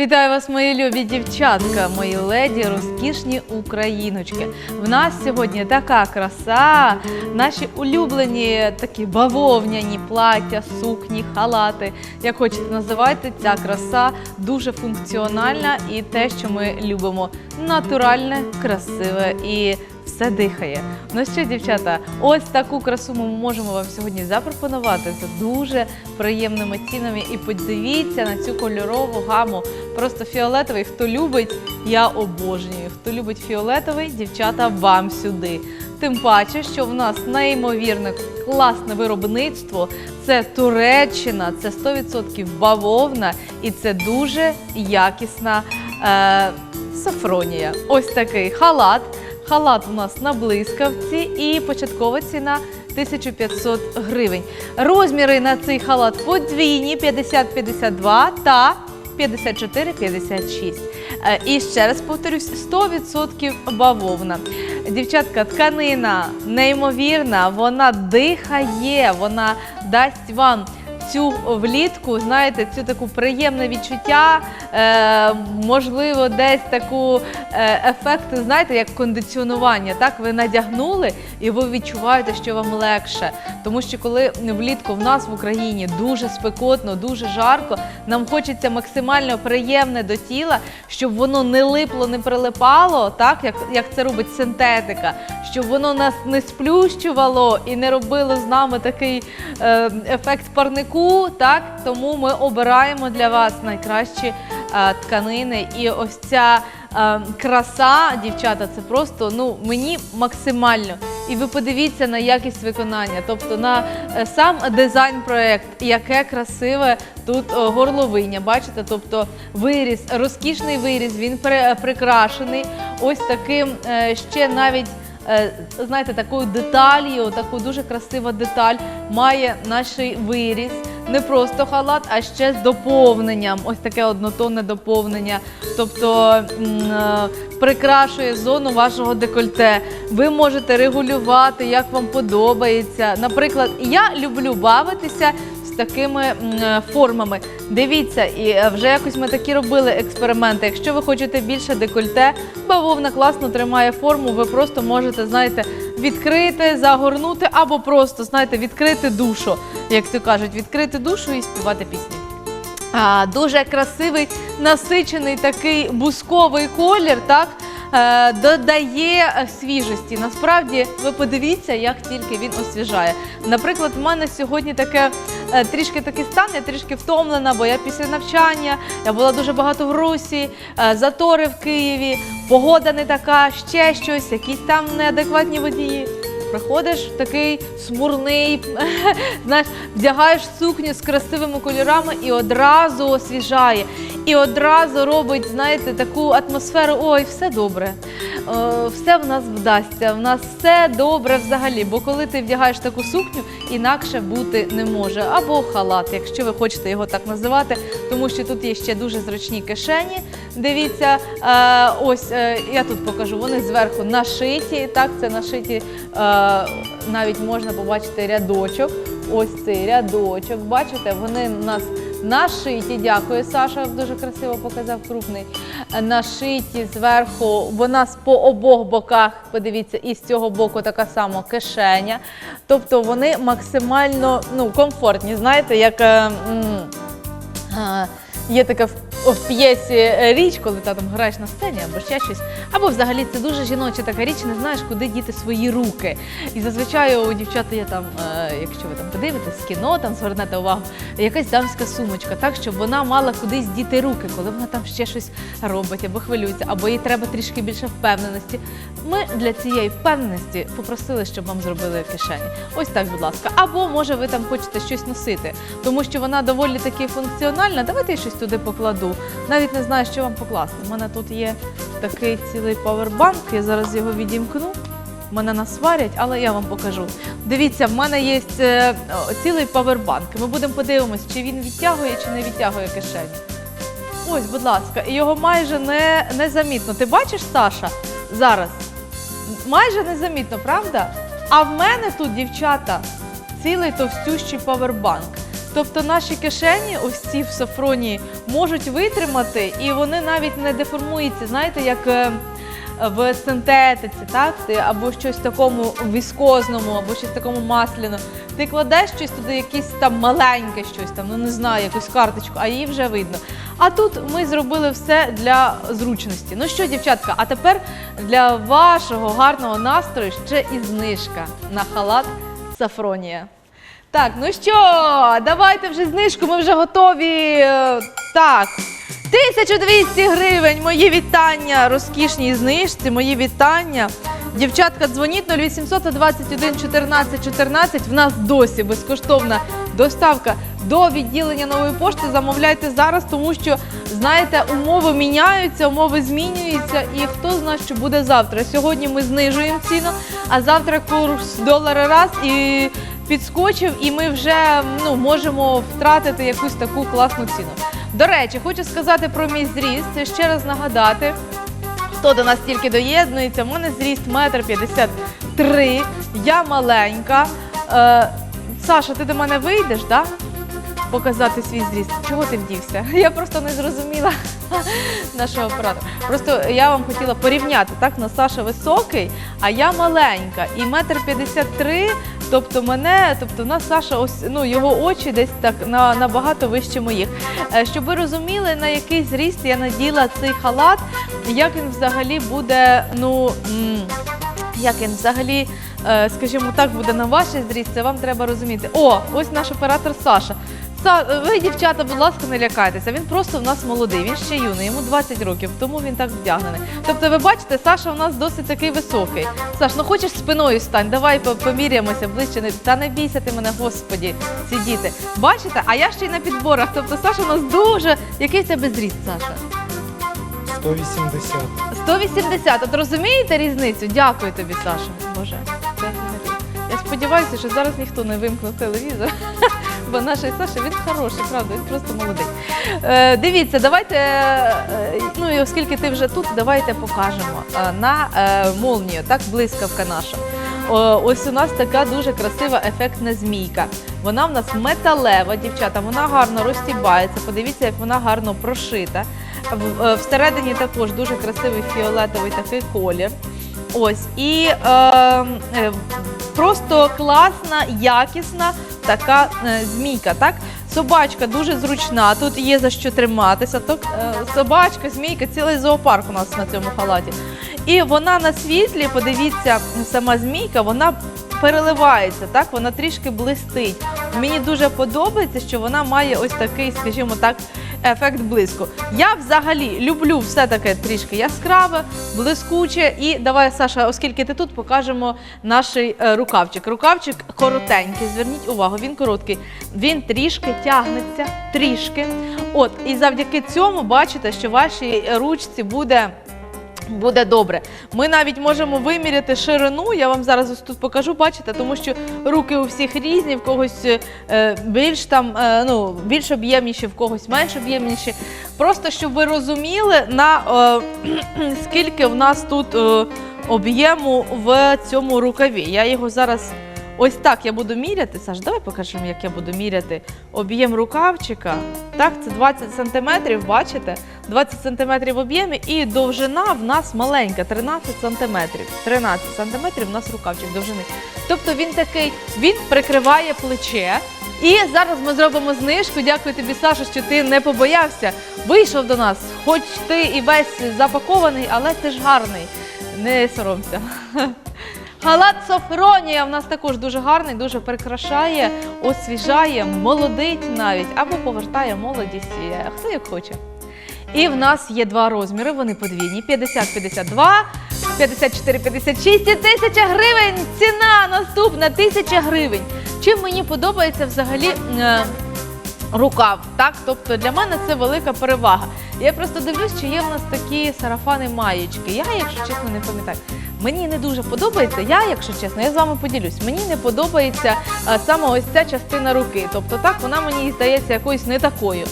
Вітаю вас, мої любі дівчатка, мої леді, розкішні україночки. В нас сьогодні така краса, наші улюблені такі бавовняні плаття, сукні, халати. Як хочете називайте, ця краса дуже функціональна і те, що ми любимо, натуральне, красиве і все дихає. Ну що, дівчата, ось таку красу ми можемо вам сьогодні запропонувати за дуже приємними цінами. І подивіться на цю кольорову гаму. Просто фіолетовий. Хто любить, я обожнюю. Хто любить фіолетовий, дівчата, вам сюди. Тим паче, що в нас неймовірне класне виробництво. Це Туреччина, це 100% бавовна і це дуже якісна е, сафронія. Ось такий халат. Халат у нас на блискавці і початкова ціна 1500 гривень. Розміри на цей халат подвійні 50-52 та 54-56. Е, І ще раз повторюсь, 100% бавовна. Дівчатка, тканина неймовірна, вона дихає, вона дасть вам цю влітку, знаєте, цю таку приємне відчуття, е, можливо, десь таку е, ефект, знаєте, як кондиціонування. Так, ви надягнули і ви відчуваєте, що вам легше. Тому що коли влітку в нас в Україні дуже спекотно, дуже жарко, нам хочеться максимально приємне до тіла, щоб воно не липло, не прилипало, так як, це робить синтетика, щоб воно нас не сплющувало і не робило з нами такий е, ефект парнику. Так, тому ми обираємо для вас найкращі тканини. І ось ця е, краса, дівчата, це просто ну мені максимально. І ви подивіться на якість виконання, тобто на е, сам дизайн-проект, яке красиве тут е, горловиня. Бачите, тобто виріз, розкішний виріз, він при- прикрашений. Ось таким е, ще навіть. е, Знаєте, такою деталью, таку дуже красива деталь має наш виріз. Не просто халат, а ще з доповненням. Ось таке однотонне доповнення. Тобто е, прикрашує зону вашого декольте. Ви можете регулювати, як вам подобається. Наприклад, я люблю бавитися такими формами. Дивіться, і е, вже якось ми такі робили експерименти. Якщо ви хочете більше декольте, бавовна класно тримає форму. Ви просто можете, знаєте, відкрити, загорнути або просто, знаєте, відкрити душу, як то кажуть, відкрити душу і співати пісні. А, дуже красивий, насичений такий бусковий колір, так? е, Додає свіжості. Насправді, ви подивіться, як тільки він освіжає. Наприклад, в мене сьогодні таке трішки такий стан, я трішки втомлена, бо я після навчання, я була дуже багато в Русі, е, затори в Києві, погода не така, ще щось, якісь там неадекватні водії. Приходиш такий смурний, знаєш, вдягаєш сукню з красивими кольорами і одразу освіжає. І одразу робить, знаєте, таку атмосферу. Ой, все добре. Е, все в нас вдасться, в нас все добре взагалі. Бо коли ти вдягаєш таку сукню, інакше бути не може. Або халат, якщо ви хочете його так називати, тому що тут є ще дуже зручні кишені. Дивіться, е, ось е, я тут покажу. Вони зверху нашиті. Так, це нашиті, навіть можна побачити рядочок. Ось цей рядочок. Бачите, вони у нас нашиті. Дякую, Саша. Дуже красиво показав крупний. Е, Нашиті зверху. В нас по обох боках, подивіться, і з цього боку така сама кишеня. Тобто вони максимально ну, комфортні. Знаєте, як. е, Є така в, п'єсі е, річ, коли ти там граєш на сцені або ще щось. Або взагалі це дуже жіноча така річ, не знаєш, куди діти свої руки. І зазвичай у дівчат є там, е, якщо ви там подивитесь кіно, там звернете увагу, якась дамська сумочка, так щоб вона мала кудись діти руки, коли вона там ще щось робить або хвилюється, або їй треба трішки більше впевненості. Ми для цієї впевненості попросили, щоб вам зробили кишені. Ось так, будь ласка. Або може ви там хочете щось носити, тому що вона доволі таки функціональна. Давайте я щось туди покладу. Навіть не знаю, що вам покласти. У мене тут є такий цілий павербанк, я зараз його відімкну. Мене насварять, але я вам покажу. Дивіться, в мене є е, цілий павербанк. Ми будемо подивимось, чи він відтягує, чи не відтягує кишені. Ось, будь ласка, його майже не, незамітно. Ти бачиш, Саша, зараз? Майже незамітно, правда? А в мене тут, дівчата, цілий товстющий павербанк. Тобто наші кишені, ось ці в сафроні, можуть витримати, і вони навіть не деформуються. Знаєте, як е, в синтетиці, так? Ти або щось такому віскозному, або щось такому масляному. Ти кладеш щось туди, якесь там маленьке щось, там, ну не знаю, якусь карточку, а її вже видно. А тут ми зробили все для зручності. Ну що, дівчатка, а тепер для вашого гарного настрою ще і знижка на халат Сафронія. Так, ну що, давайте вже знижку, ми вже готові. Е, Так. 1200 гривень. Мої вітання розкішній знижці, мої вітання. Дівчатка, дзвоніть 0800 21 14 14. В нас досі безкоштовна доставка до відділення нової пошти. Замовляйте зараз, тому що знаєте, умови міняються, умови змінюються, і хто знає, що буде завтра. Сьогодні ми знижуємо ціну, а завтра курс долара раз і підскочив, і ми вже ну, можемо втратити якусь таку класну ціну. До речі, хочу сказати про мій зріст, ще раз нагадати. Хто до нас тільки доєднується, у мене зріст метр п'ятдесят три, я маленька. Е, Саша, ти до мене вийдеш, да? Показати свій зріст. Чого ти вдівся? Я просто не зрозуміла нашого оператора. Просто я вам хотіла порівняти. Так, на Саша високий, а я маленька. І метр п'ятдесят три, тобто мене, тобто в нас Саша, ось ну його очі десь так на, набагато вище моїх. Е, Щоб ви розуміли, на який зріст я наділа цей халат, як він взагалі буде, ну. як він взагалі, е, скажімо так, буде на ваші зріст, це вам треба розуміти. О, ось наш оператор Саша. Са- ви, дівчата, будь ласка, не лякайтеся. Він просто в нас молодий, він ще юний, йому 20 років, тому він так вдягнений. Тобто, ви бачите, Саша у нас досить такий високий. Саш, ну хочеш спиною стань, давай поміряємося ближче. Та не бійся ти мене, господі, ці діти. Бачите, а я ще й на підборах. Тобто Саша у нас дуже. Який в тебе зріст, Саша? 180. 180. От розумієте різницю? Дякую тобі, Саша. Боже. Я сподіваюся, що зараз ніхто не вимкнув телевізор. Бо наш Саша він хороший, правда, він просто молодий. Е, дивіться, давайте, е, ну і оскільки ти вже тут, давайте покажемо е, на е, молнію, так блискавка наша. Ось у нас така дуже красива ефектна змійка. Вона в нас металева, дівчата, вона гарно розтібається. Подивіться, як вона гарно прошита. Всередині також дуже красивий фіолетовий такий колір. Ось і е, е, просто класна, якісна така е, змійка. Так? Собачка дуже зручна, тут є за що триматися. Так, е, собачка, змійка, цілий зоопарк у нас на цьому халаті. І вона на світлі, подивіться, сама змійка, вона переливається, так? Вона трішки блистить. Мені дуже подобається, що вона має ось такий, скажімо так, ефект блиску. Я взагалі люблю все таке трішки яскраве, блискуче. І давай, Саша, оскільки ти тут, покажемо наш е, рукавчик. Рукавчик коротенький, зверніть увагу, він короткий. Він трішки тягнеться, трішки. От, і завдяки цьому бачите, що вашій ручці буде. Буде добре. Ми навіть можемо виміряти ширину. Я вам зараз ось тут покажу, бачите, тому що руки у всіх різні, в когось е, більш там, е, ну, більш об'ємніші, в когось менш об'ємніші. Просто щоб ви розуміли, на е, скільки в нас тут об'єму в цьому рукаві. Я його зараз ось так я буду міряти. Саш, давай покажемо, як я буду міряти об'єм рукавчика. Так, це 20 сантиметрів, бачите? 20 сантиметрів в об'ємі і довжина в нас маленька, 13 сантиметрів. 13 сантиметрів в нас рукавчик довжини. Тобто він такий, він прикриває плече. І зараз ми зробимо знижку. Дякую тобі, Саша, що ти не побоявся. Вийшов до нас, хоч ти і весь запакований, але ти ж гарний. Не соромся. Халат Софронія в нас також дуже гарний, дуже прикрашає, освіжає, молодить навіть або повертає молодість, е, хто як хоче. І в нас є два розміри, вони подвійні: 50-52, 54-56 і 1000 гривень. Ціна наступна 1000 гривень. Чим мені подобається взагалі е, рукав, так? Тобто для мене це велика перевага. Я просто дивлюсь, чи є в нас такі сарафани маєчки. Я, якщо чесно, не пам'ятаю. Мені не дуже подобається. Я, якщо чесно, я з вами поділюсь. Мені не подобається е, саме ось ця частина руки. Тобто, так вона мені здається якоюсь не такою.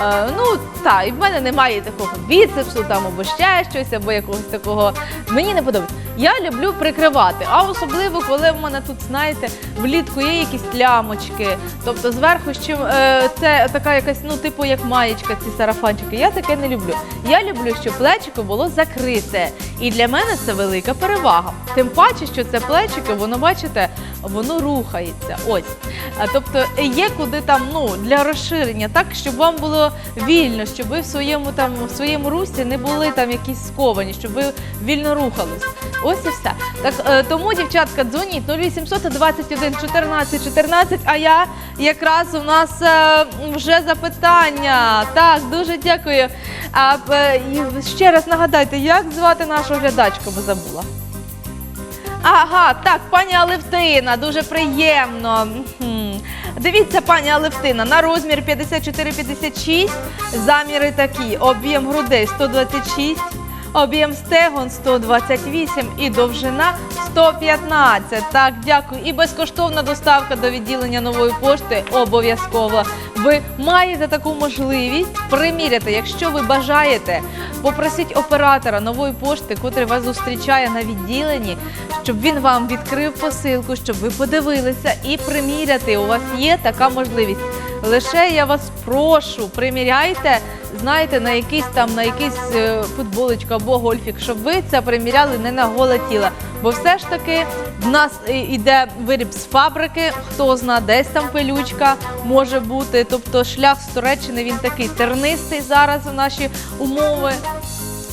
Е, ну так, і в мене немає такого біцепсу або ще щось, або якогось такого. Мені не подобається. Я люблю прикривати, а особливо, коли в мене тут, знаєте, влітку є якісь лямочки, тобто зверху ще е, це така якась, ну, типу, як маєчка, ці сарафанчики. Я таке не люблю. Я люблю, щоб плечико було закрите. І для мене це велика перевага. Тим паче, що це плечико, воно бачите, воно рухається. Ось. Тобто є куди там ну, для розширення, так, щоб вам було вільно, щоб ви в своєму там в своєму русі не були там якісь сковані, щоб ви вільно рухались. Ось і все. Так е, тому, дівчатка, дзвоніть 0800 21 14 14, а я якраз у нас е, вже запитання. Так, дуже дякую. А е, і ще раз нагадайте, як звати нашу глядачку, бо забула. Ага, так, пані Алевтина, дуже приємно. Дивіться, пані Алевтина, на розмір 54-56 заміри такі: об'єм грудей 126, об'єм стегон 128 і довжина 115. Так, дякую. І безкоштовна доставка до відділення нової пошти обов'язково. Ви маєте таку можливість приміряти, якщо ви бажаєте. Попросіть оператора нової пошти, котрий вас зустрічає на відділенні, щоб він вам відкрив посилку, щоб ви подивилися і приміряти. У вас є така можливість. Лише я вас прошу, приміряйте, знаєте, на якийсь там на якийсь е, футболочку або гольфік, щоб ви це приміряли не на голе тіло. Бо все ж таки в нас іде виріб з фабрики, хто зна, десь там пилючка може бути. Тобто шлях з Туреччини він такий тернистий зараз у наші умови.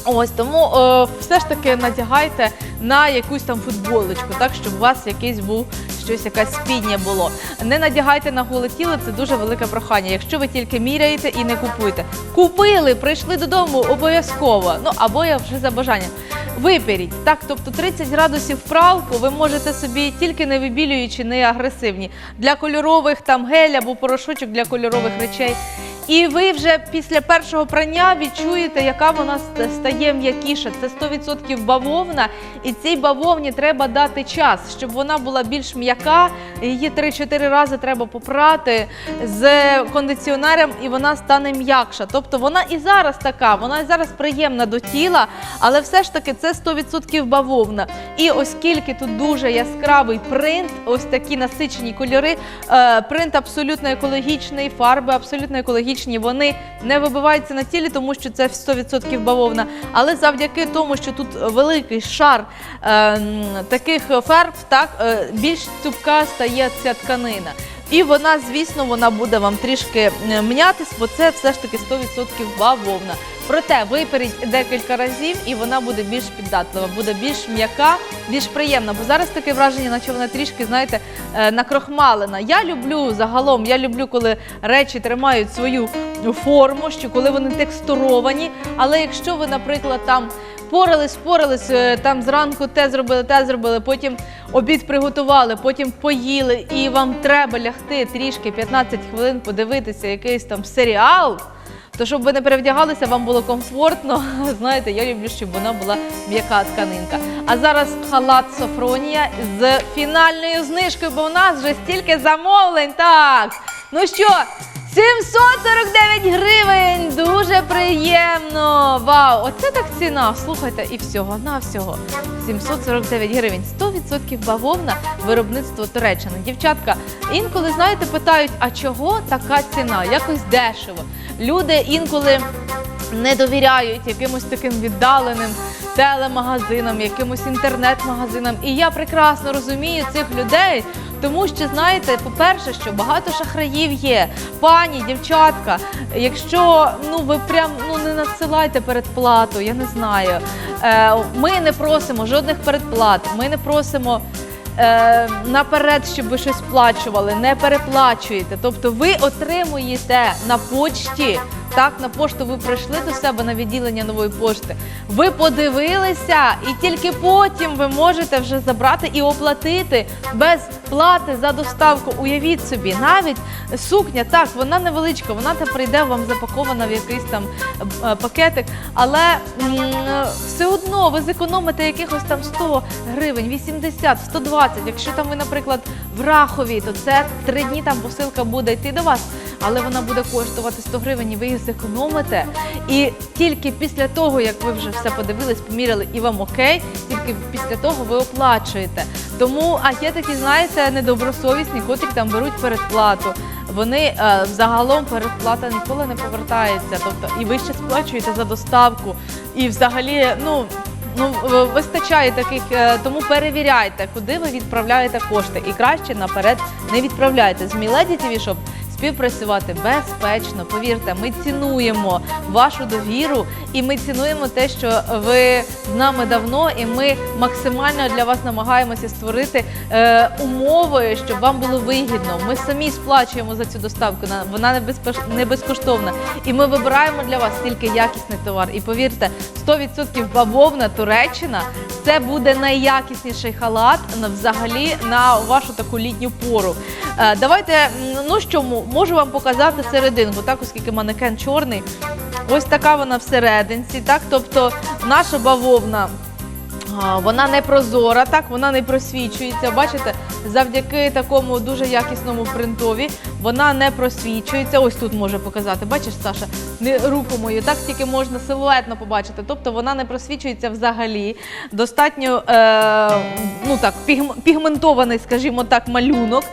Ось тому е, все ж таки надягайте на якусь там футболочку, так щоб у вас якийсь був щось, якась спідня було. Не надягайте на голе тіло, це дуже велике прохання. Якщо ви тільки міряєте і не купуєте. Купили, прийшли додому обов'язково. Ну або я вже за бажанням. Виперіть. Так, тобто 30 градусів пралку ви можете собі тільки не вибілюючи, не агресивні. Для кольорових там гель або порошочок для кольорових речей. І ви вже після першого прання відчуєте, яка вона стає м'якіша. Це 100% бавовна, і цій бавовні треба дати час, щоб вона була більш м'яка. Її 3-4 рази треба попрати з кондиціонером, і вона стане м'якша. Тобто вона і зараз така, вона і зараз приємна до тіла, але все ж таки це 100% бавовна. І оскільки тут дуже яскравий принт, ось такі насичені кольори, е, принт абсолютно екологічний, фарби абсолютно екологічні. Вони не вибиваються на тілі, тому що це 100% бавовна. Але завдяки тому, що тут великий шар е, таких фарб, так е, більш цупка стає ця тканина. І вона, звісно, вона буде вам трішки е, мнятись, бо це все ж таки 100% бавовна. Проте виперіть декілька разів, і вона буде більш піддатлива, буде більш м'яка, більш приємна. Бо зараз таке враження, наче вона трішки, знаєте, е, накрохмалена. Я люблю загалом, я люблю, коли речі тримають свою форму, що коли вони текстуровані. Але якщо ви, наприклад, там порались, порались, е, там зранку те зробили, те зробили, потім обід приготували, потім поїли, і вам треба лягти трішки 15 хвилин, подивитися якийсь там серіал. То щоб ви не перевдягалися, вам було комфортно. Знаєте, я люблю, щоб вона була м'яка тканинка. А зараз халат Софронія з фінальною знижкою, бо у нас вже стільки замовлень. Так, ну що, 749 гривень! Дуже приємно! Вау! Оце так ціна. Слухайте, і всього на всього. 749 гривень. 100% бавовна виробництво Туреччини. Дівчатка, інколи, знаєте, питають, а чого така ціна? Якось дешево. Люди інколи не довіряють якимось таким віддаленим телемагазинам, якимось інтернет-магазинам. І я прекрасно розумію цих людей. Тому що знаєте, по-перше, що багато шахраїв є. Пані, дівчатка, якщо ну ви прям ну не надсилайте передплату, я не знаю. Е, ми не просимо жодних передплат, ми не просимо. Е, наперед, щоб ви щось сплачували, не переплачуєте. Тобто ви отримуєте на почті, так, на пошту ви прийшли до себе на відділення нової пошти. Ви подивилися, і тільки потім ви можете вже забрати і оплатити без плати за доставку. Уявіть собі, навіть сукня, так, вона невеличка, вона та прийде вам запакована в якийсь там е, пакетик, але все одно ви зекономите якихось там 100 гривень, 80, 120. Якщо там ви, наприклад, в Рахові, то це три дні там посилка буде йти до вас, але вона буде коштувати 100 гривень, і ви її зекономите. І тільки після того, як ви вже все подивились, поміряли і вам окей, тільки після того ви оплачуєте. Тому, а є такі, знаєте, недобросовісні, котрі там беруть передплату. Вони е, загалом передплата ніколи не повертається. Тобто, і ви ще сплачуєте за доставку. І взагалі, ну. Ну, вистачає таких, е, тому перевіряйте, куди ви відправляєте кошти. І краще наперед не відправляйте. З Міледі TV Shop співпрацювати безпечно. Повірте, ми цінуємо вашу довіру і ми цінуємо те, що ви з нами давно, і ми максимально для вас намагаємося створити е, умови, щоб вам було вигідно. Ми самі сплачуємо за цю доставку. на- Вона не, безпеш- не безкоштовна. І ми вибираємо для вас тільки якісний товар. І повірте, 100% бавовна Туреччина це буде найякісніший халат взагалі на вашу таку літню пору. Е, давайте, ну що, можу вам показати серединку, так, оскільки манекен чорний. Ось така вона всерединці, так, тобто наша бавовна. Вона не прозора, так вона не просвічується. Бачите, завдяки такому дуже якісному принтові вона не просвічується. Ось тут може показати. Бачиш, Саша, не руку мою, так тільки можна силуетно побачити. Тобто вона не просвічується взагалі. Достатньо е, ну так, пігментований, скажімо так, малюнок.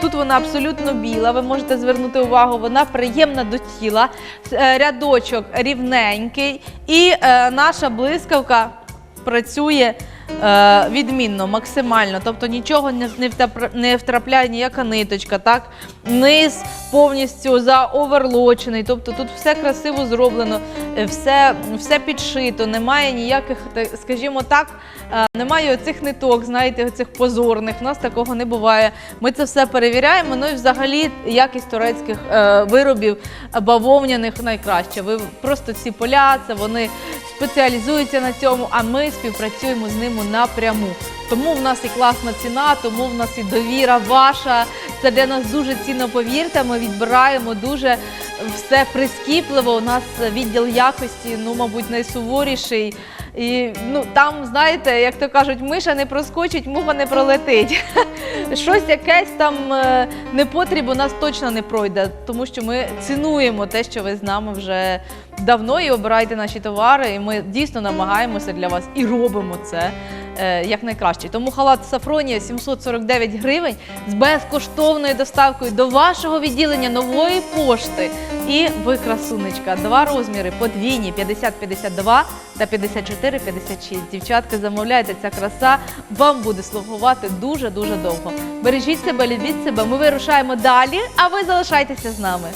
Тут вона абсолютно біла. Ви можете звернути увагу, вона приємна до тіла. Е, Рядочок рівненький, і е, наша блискавка працює відмінно, максимально. Тобто нічого не, втрапляє ніяка ниточка, так? Низ повністю заоверлочений. Тобто тут все красиво зроблено, е, все, підшито, немає ніяких, скажімо так, е, немає оцих ниток, знаєте, оцих позорних. У нас такого не буває. Ми це все перевіряємо. Ну і взагалі якість турецьких е, виробів е, бавовняних найкраща. Ви просто ці поля, це вони спеціалізуються на цьому, а ми співпрацюємо з ними напряму. Тому в нас і класна ціна, тому в нас і довіра ваша. Це для нас дуже цінно, повірте. Ми відбираємо дуже все прискіпливо. У нас відділ якості, ну, мабуть, найсуворіший. І ну там, знаєте, як то кажуть, миша не проскочить, муха не пролетить. Щось якесь там е, непотріб у нас точно не пройде, тому що ми цінуємо те, що ви з нами вже давно і обираєте наші товари. І ми дійсно намагаємося для вас і робимо це е, як найкраще. Тому халат Сафронія 749 гривень з безкоштовною доставкою до вашого відділення нової пошти. І ви красунечка. Два розміри подвійні 50-52 та 54-56. Дівчатки, замовляйте ця краса, вам буде слугувати дуже дуже довго. Бережіть себе, любіть себе. Ми вирушаємо далі, а ви залишайтеся з нами.